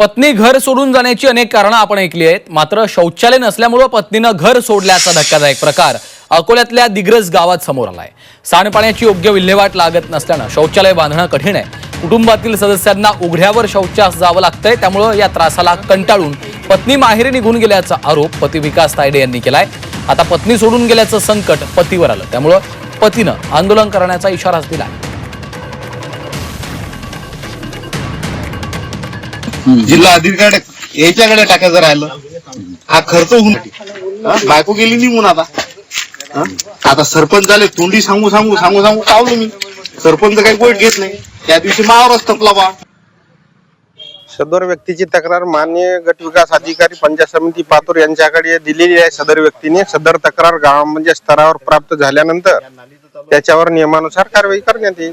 पत्नी घर सोडून जाण्याची अनेक कारणं आपण ऐकली आहेत. मात्र शौचालय नसल्यामुळं पत्नीनं घर सोडल्याचा धक्कादायक प्रकार अकोल्यातल्या दिग्रज गावात समोर आलाय. सांडपाण्याची योग्य विल्हेवाट लागत नसल्यानं शौचालय बांधणं कठीण आहे. कुटुंबातील सदस्यांना उघड्यावर शौचास जावं लागतंय. त्यामुळं या त्रासाला कंटाळून पत्नी माहेरी निघून गेल्याचा आरोप पती विकास तायडे यांनी केलाय. आता पत्नी सोडून गेल्याचं संकट पतीवर आलं. त्यामुळं पतीनं आंदोलन करण्याचा इशाराच दिला जिल्हा अधिकारी याच्याकडे टाकायचं राहिलं. हा खर्च होऊन बायको गेली निघून आता. आता सरपंच आले तोंडी सांगू सांगू सांगू सांगू कावलो मी. सरपंच काही गोट घेत नाही. त्या दिवशी मावरच तपला बा. सदर व्यक्तीची तक्रार मान्य गट विकास अधिकारी पंचायत समिती पातूर यांच्याकडे दिलेली आहे. सदर व्यक्तीने सदर तक्रार गावामध्ये म्हणजे स्तरावर प्राप्त झाल्यानंतर त्याच्यावर नियमानुसार कारवाई करण्यात येईल.